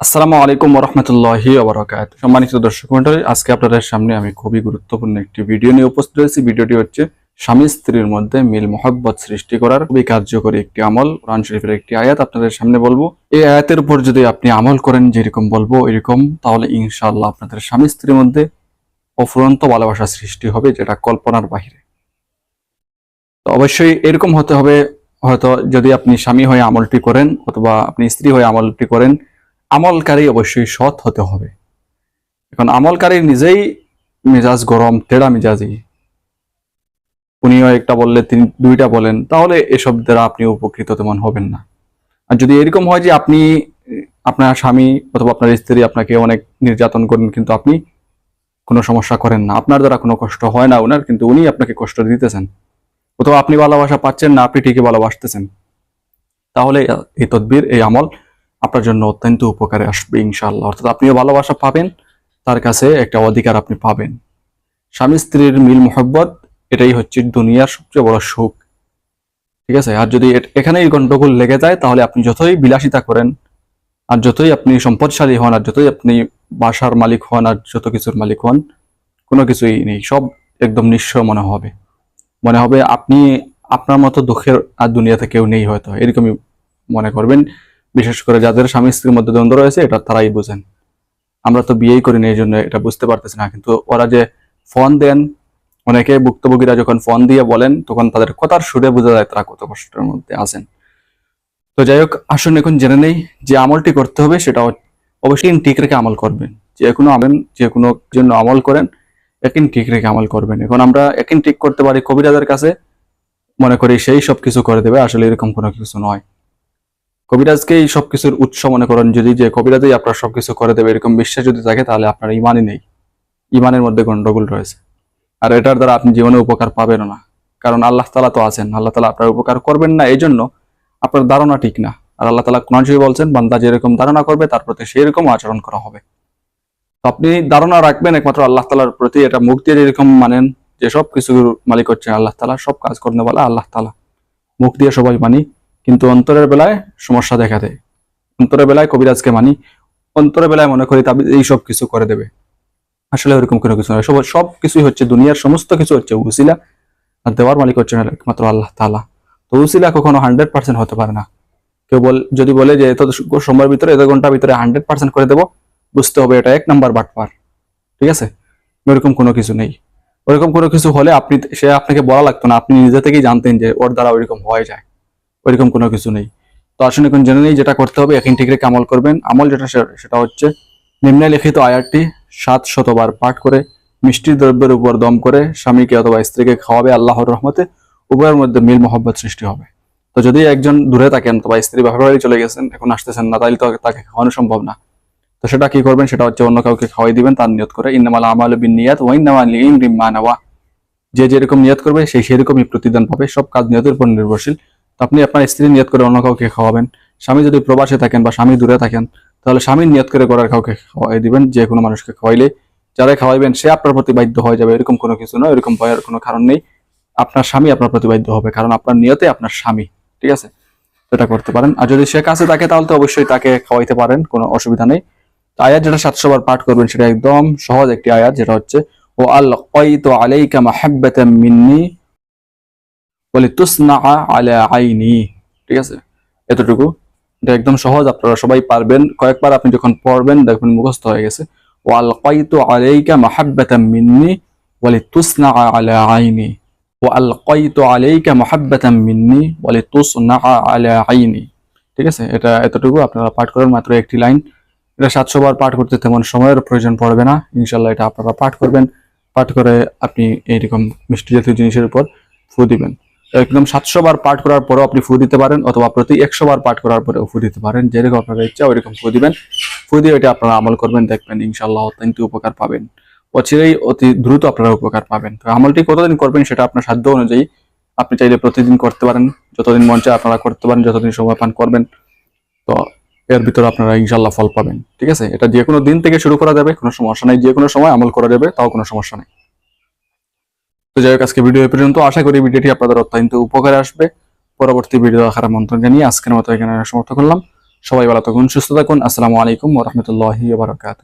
আসসালামু আলাইকুম রহমতুল্লাহি ওবরাকাত। সম্মানিত দর্শক মন্ডলী আজকে আপনাদের সামনে আমি খুবই গুরুত্বপূর্ণ একটি ভিডিও নিয়ে উপস্থিত হয়েছি। ভিডিওটি হচ্ছে স্বামী স্ত্রীর মধ্যে মিল মোহব্বত সৃষ্টি করার খুবই কার্যকরী একটি আমল। কোরআন শরীফের একটি আয়াত আপনাদের সামনে বলব। এই আয়াতের উপর যদি আপনি আমল করেন, যেরকম বলব এরকম তাহলে ইনশাআল্লাহ আপনাদের স্বামী স্ত্রীর মধ্যে অফুরন্ত ভালোবাসা সৃষ্টি হবে, যেটা কল্পনার বাহিরে। তো অবশ্যই এরকম হতে হবে। হয়তো যদি আপনি স্বামী হয়ে আমলটি করেন, অথবা আপনি স্ত্রী হয়ে আমলটি করেন আমলকারী অবশ্যই সৎ হতে হবে। এখন আমলকারী নিজেই মেজাজ গরম তেড়া মেজাজি। উনিও একটা বললে, তিনি দুইটা বলেন, তাহলে এসব দ্বারা আপনি উপকৃত তেমন হবেন না। আর যদি এরকম হয় যে আপনি, আপনার স্বামী অথবা আপনার স্ত্রী আপনাকে অনেক নির্যাতন করেন, কিন্তু আপনি কোনো সমস্যা করেন না, আপনার দ্বারা কোনো কষ্ট হয় না ওনার, কিন্তু উনি আপনাকে কষ্ট দিতেছেন। অথবা আপনি ভালোবাসা পাচ্ছেন না, আপনি ঠিকই ভালোবাসতেছেন। তাহলে এই তদবির, এই আমল আপনার জন্য অত্যন্ত উপকারে আসবে ইনশাআল্লাহ। অর্থাৎ আপনিও ভালোবাসা পাবেন, তার কাছে একটা অধিকার আপনি পাবেন। স্বামী স্ত্রীর মিল মোহব্বত, এটাই হচ্ছে দুনিয়ার সবচেয়ে বড় সুখ। ঠিক আছে? আর যদি এখানেই গন্ডগোল লেগে যায়, তাহলে আপনি যতই বিলাসিতা করেন, আর যতই আপনি সম্পদশালী হন, আর যতই আপনি বাসার মালিক হন, আর যত কিছুর মালিক হন, কোনো কিছুই নেই, সব একদম নিঃস্ব মনে হবে। মনে হবে আপনি আপনার মতো দুঃখের আর দুনিয়াতে কেউ নেই হয়তো, এরকমই মনে করবেন। বিশেষ করে যাদের স্বামী স্ত্রীর মধ্যে দ্বন্দ্ব রয়েছে, এটা তারাই বুঝেন। আমরা তো বিয়েই করিনি, এই জন্য এটা বুঝতে পারতেছি না। কিন্তু ওরা যে ফোন দেন, অনেকে ভুক্তভোগীরা যখন ফোন দিয়ে বলেন, তখন তাদের কথার সুরে বোঝা যায় তারা কত কষ্টের মধ্যে আছেন। তো যাই হোক, আসুন এখন জেনে নেই যে আমলটি করতে হবে, সেটা অবশ্যই ঠিক রেখে আমল করবেন। যে কোনো আমল যে কোনো জন্য আমল করেন একিন ঠিক রেখে আমল করবেন। এখন আমরা একিন ঠিক করতে পারি কবিরাজের কাছে, মনে করি সেই সব কিছু করে দেবে, আসলে এরকম কোনো কিছু নয়। কবিরাজকেই সবকিছুর উৎস মনে করেন যদি যে কবিরাজই আপনার সবকিছু করে দেবে, এরকম বিশ্বাস যদি থাকে, তাহলে আপনার ইমানই নেই। ইমানের মধ্যে গন্ডগোল রয়েছে। আর এটার দ্বারা আপনি জীবনে উপকার পাবেন না। কারণ আল্লাহ তালা তো আছেন, আল্লাহ তালা আপনার উপকার করবেন না এই জন্য আপনার ধারণা ঠিক না। আর আল্লাহ তালা শরীফে বলছেন, বান্দা যেরকম ধারণা করবে, তার প্রতি সেই রকম আচরণ করা হবে। তো আপনি ধারণা রাখবেন একমাত্র আল্লাহ তালার প্রতি, এটা মুখ দিয়ে যেরকম মানেন যে সব কিছুর মালিক হচ্ছেন আল্লাহ তালা সব কাজ করতে বলা আল্লাহ তালা মুখ দিয়ে সবাই মানি। কিন্তু অন্তরের বেলায় সমস্যা দেখা দেয়। অন্তরের বেলায় কবিরাজকে মানি, অন্তরের বেলায় মনে করি তাবিজ এই সব কিছু করে দেবে। আসলে ওরকম কোনো কিছু নয় সব কিছুই হচ্ছে দুনিয়ার সমস্ত কিছু হচ্ছে উসিলা। আর দেওয়ার মালিক হচ্ছেন একমাত্র আল্লাহ তালা তো উসিলা কখনো হান্ড্রেড পার্সেন্ট হতে পারে না। কেউ বল যদি বলে যে এত সময়ের ভিতরে, এত ঘণ্টার ভিতরে হান্ড্রেড পার্সেন্ট করে দেবো, বুঝতে হবে এটা এক নাম্বার বাটপার। ঠিক আছে? ওরকম কোনো কিছু নেই। ওরকম কোনো কিছু হলে আপনি সে আপনাকে বলা লাগতো না। আপনি নিজে থেকেই জানতেন যে ওর দ্বারা ওইরকম হয়ে যায়। ওইরকম কোনো কিছু নেই। তো আসুন এখন জেনে নেই যেটা করতে হবে ঠিক রেখে আমল করবেন। আমল যেটা সেটা হচ্ছে নিম্নলিখিত আয়াতটি সাত শতবার পাঠ করে, মিষ্টি দ্রব্যের উপর দম করে স্বামীকে অথবা স্ত্রীকে খাওয়াবে আল্লাহর রহমতে, উভয়ের মধ্যে মিল মোহব্বত সৃষ্টি হবে। তো যদি একজন দূরে থাকেন অথবা স্ত্রী বাড়ি চলে গেছেন, এখন আসতেছেন না, তাহলে তো তাকে খাওয়ানো সম্ভব না। তো সেটা কি করবেন? সেটা হচ্ছে অন্য কাউকে খাওয়াই দিবেন, তার নিয়ত করে, ইন্নামাল আমাল বিন নিয়াত ওয়াইন নেওয়া। যে যেরকম নিয়ত করবে সেই সেরকমই প্রতিদান পাবে। সব কাজ নিয়তের উপর নির্ভরশীল। তো আপনি আপনার স্ত্রী নিয়ত করে অন্য কাউকে খাওয়াবেন। স্বামী যদি প্রবাসে থাকেন বা স্বামী দূরে থাকেন, তাহলে স্বামীর নিয়ত করে করার কাউকে খাওয়াই দিবেন, যে কোনো মানুষকে খাওয়াইলে। যারা খাওয়াইবেন, সে আপনার প্রতি বাধ্য হয়ে যাবে, এরকম কোনো কিছু নয়, এরকম ভয়ের কোনো কারণ নেই। আপনার স্বামী আপনার প্রতি বাধ্য হবে, কারণ আপনার নিয়তে আপনার স্বামী, ঠিক আছে? সেটা করতে পারেন। আর যদি সে কাছে থাকে তাহলে তো অবশ্যই তাকে খাওয়াইতে পারেন, কোনো অসুবিধা নেই। আয়াত যেটা সাতশো বার পাঠ করবেন, সেটা একদম সহজ একটি আয়াত, যেটা হচ্ছে ও আল্লাহ আলাইকা মাহাব্বাতাম মিন্নি বলে তুসনা আলা আইনি। ঠিক আছে? এতটুকু। এটা একদম সহজ, আপনারা সবাই পারবেন। কয়েকবার আপনি যখন পড়বেন, দেখবেন মুখস্থ হয়ে গেছে। ওয়াল কাইতু আলাইকা মাহাব্বাতাম মিন্নি। ওয়ালি তুসনা আলা আইনি। ওয়াল কাইতু আলাইকা মাহাব্বাতাম মিন্নি। ওয়ালি তুসনা আলা আইনি। ঠিক আছে? এটা এতটুকু। আপনারা পাঠ করেন মাত্র একটি লাইন। এটা সাতশো বার পাঠ করতে তেমন সময়ের প্রয়োজন পড়বে না। ইনশাল্লাহ এটা আপনারা পাঠ করবেন। পাঠ করে আপনি এইরকম মিষ্টি জাতীয় জিনিসের উপর ফু দিবেন। একদম সাতশো বার পাঠ করার পরেও আপনি ফু দিতে পারেন অথবা প্রতি একশো বার পাঠ করার পরেও ফু দিতে পারেন। যেরকম আপনার ইচ্ছা ওইরকম ফু দিবেন। ফু দিয়ে এটা আপনারা আমল করবেন, দেখবেন ইনশাল্লাহ অত্যন্ত উপকার পাবেন। অচিরেই অতি দ্রুত আপনারা উপকার পাবেন। তো আমলটি কতদিন করবেন সেটা আপনার সাধ্য অনুযায়ী আপনি চাইলে প্রতিদিন করতে পারেন। যতদিন মন চায় আপনারা করতে পারেন, যতদিন সময় পান করবেন। তো এর ভিতরে আপনারা ইনশাল্লাহ ফল পাবেন। ঠিক আছে? এটা যে কোনো দিন থেকে শুরু করা যাবে, কোনো সমস্যা নেই। যে কোনো সময় আমল করা যাবে, তাও কোনো সমস্যা নেই। তো যাই হোক, আজকে ভিডিও পর্যন্ত। আশা করি ভিডিওটি আপনাদের অত্যন্ত উপকারে আসবে। পরবর্তী ভিডিও দেখার আমন্ত্রণ জানিয়ে আজকের মতো এখানে সমাপ্ত করলাম। সবাই ভালো থাকুন, সুস্থ থাকুন। আসসালামু আলাইকুম ওরহমতুল্লাহি বারকাত